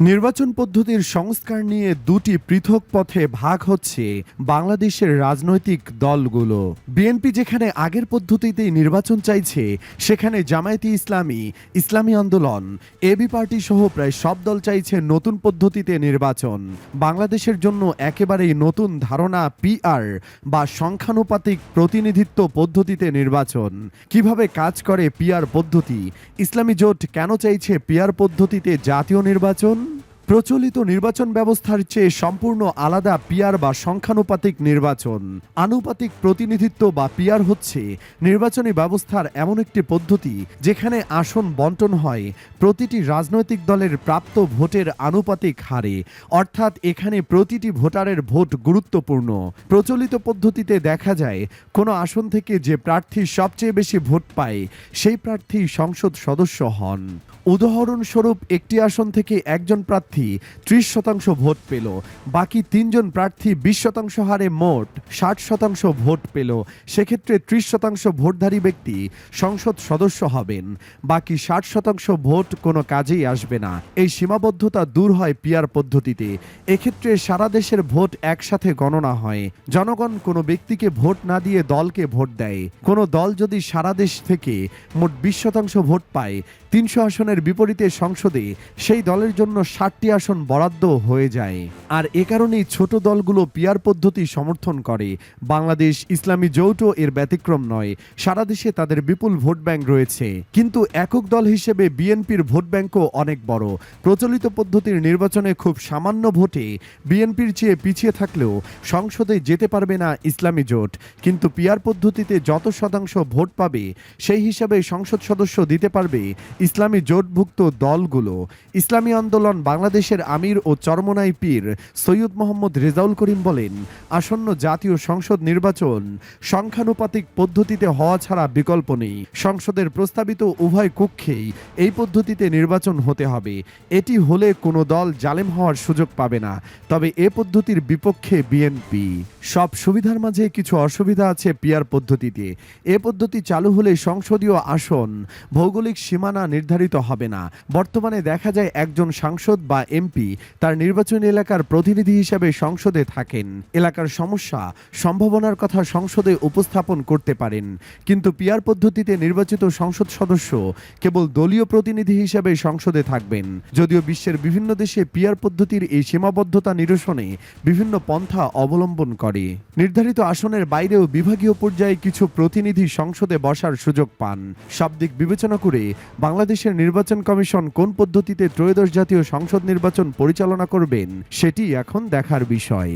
নির্বাচন পদ্ধতির সংস্কার নিয়ে দুটি পৃথক পথে ভাগ হচ্ছে বাংলাদেশের রাজনৈতিক দলগুলো। বিএনপি যেখানে আগের পদ্ধতিতেই নির্বাচন চাইছে, সেখানে জামায়াতি ইসলামী ইসলামী আন্দোলন এবি পার্টি সহ প্রায় সব দল চাইছে নতুন পদ্ধতিতে নির্বাচন। বাংলাদেশের জন্য একেবারেই নতুন ধারণা পিআর বা সংখ্যানুপাতিক প্রতিনিধিত্ব পদ্ধতিতে নির্বাচন। কীভাবে কাজ করে পিআর পদ্ধতি? ইসলামী জোট কেন চাইছে পিআর পদ্ধতিতে জাতীয় নির্বাচন? প্রচলিত নির্বাচন ব্যবস্থার চেয়ে সম্পূর্ণ আলাদা পিয়ার বা সংখ্যানুপাতিক নির্বাচন। আনুপাতিক প্রতিনিধিত্ব বা পিয়ার হচ্ছে নির্বাচনী ব্যবস্থার এমন একটি পদ্ধতি যেখানে আসন বন্টন হয়, প্রতিটি রাজনৈতিক দলের প্রাপ্ত ভোটের আনুপাতিক হারে। অর্থাৎ এখানে প্রতিটি ভোটারের ভোট গুরুত্বপূর্ণ। প্রচলিত পদ্ধতিতে দেখা যায়, কোনো আসন থেকে যে প্রার্থী সবচেয়ে বেশি ভোট পায়, সেই প্রার্থী সংসদ সদস্য হন। উদাহরণস্বরূপ একটি আসন থেকে একজন প্রার্থী ত্রিশ শতাংশ ভোট পেল, বাকি তিনজন প্রার্থী বিশ শতাংশ হারে মোট ষাট শতাংশ ভোট পেল। সেক্ষেত্রে ত্রিশ শতাংশ ভোটধারী ব্যক্তি সংসদ সদস্য হবেন, বাকি ষাট শতাংশ ভোট কোনো কাজেই আসবে না। এই সীমাবদ্ধতা দূর হয় পিয়ার পদ্ধতিতে। এক্ষেত্রে সারা দেশের ভোট একসাথে গণনা হয়। জনগণ কোনো ব্যক্তিকে ভোট না দিয়ে দলকে ভোট দেয়। কোনো দল যদি সারা দেশ থেকে মোট বিশ শতাংশ ভোট পায়, তিনশো আসনের বিপরীতে সংসদে সেই দলের জন্য ষাটটি আসন বরাদ্দ হয়ে যায়। আর এ কারণেই ছোট দলগুলো পিয়ার পদ্ধতি সমর্থন করে। বাংলাদেশ ইসলামী জোট এর ব্যতিক্রম নয়, সারা দেশে তাদের বিপুল ভোট ব্যাংক রয়েছে। কিন্তু একক দল হিসেবে বিএনপির ভোট ব্যাংকও অনেক বড়। প্রচলিত পদ্ধতির নির্বাচনে খুব সামান্য ভোটে বিএনপির চেয়ে পিছিয়ে থাকলেও সংসদে যেতে পারবে না ইসলামী জোট। কিন্তু পিয়ার পদ্ধতিতে যত শতাংশ ভোট পাবে, সেই হিসাবে সংসদ সদস্য দিতে পারবে ইসলামী জোটভুক্ত দলগুলো। ইসলামী আন্দোলন বাংলাদেশের আমির ও চরমনাই পীর সৈয়দ মোহাম্মদ রেজাউল করিম বলেন, আসন্ন জাতীয় সংসদ নির্বাচন সংখ্যানুপাতিক পদ্ধতিতে হওয়া ছাড়া বিকল্প নেই। সংসদের প্রস্তাবিত উভয় কক্ষেই এই পদ্ধতিতে নির্বাচন হতে হবে। এটি হলে কোনো দল জালেম হওয়ার সুযোগ পাবে না। তবে এ পদ্ধতির বিপক্ষে বিএনপি। সব সুবিধার মাঝে কিছু অসুবিধা আছে পিয়ার পদ্ধতিতে। এ পদ্ধতি চালু হলে সংসদীয় আসন ভৌগোলিক সীমানা নির্ধারিত হবে না। বর্তমানে দেখা যায় একজন সাংসদ বা এমপি তার নির্বাচনী এলাকার প্রতিনিধি হিসেবে সংসদে থাকেন। এলাকার সমস্যা, সম্ভাবনার কথা সংসদে উপস্থাপন করতে পারেন। কিন্তু পিয়ার পদ্ধতিতে নির্বাচিত সংসদ সদস্য কেবল দলীয় প্রতিনিধি হিসেবে সংসদে থাকবেন। যদিও বিশ্বের বিভিন্ন দেশে পিয়ার পদ্ধতির এই সীমাবদ্ধতা নিরসনে বিভিন্ন পন্থা অবলম্বন করে। নির্ধারিত আসনের বাইরেও বিভাগীয় পর্যায়ে কিছু প্রতিনিধি সংসদে বসার সুযোগ পান। সব দিক বিবেচনা করে বাংলাদেশের নির্বাচন কমিশন কোন পদ্ধতিতে ত্রয়োদশ জাতীয় সংসদ নির্বাচন পরিচালনা করবেন সেটি এখন দেখার বিষয়।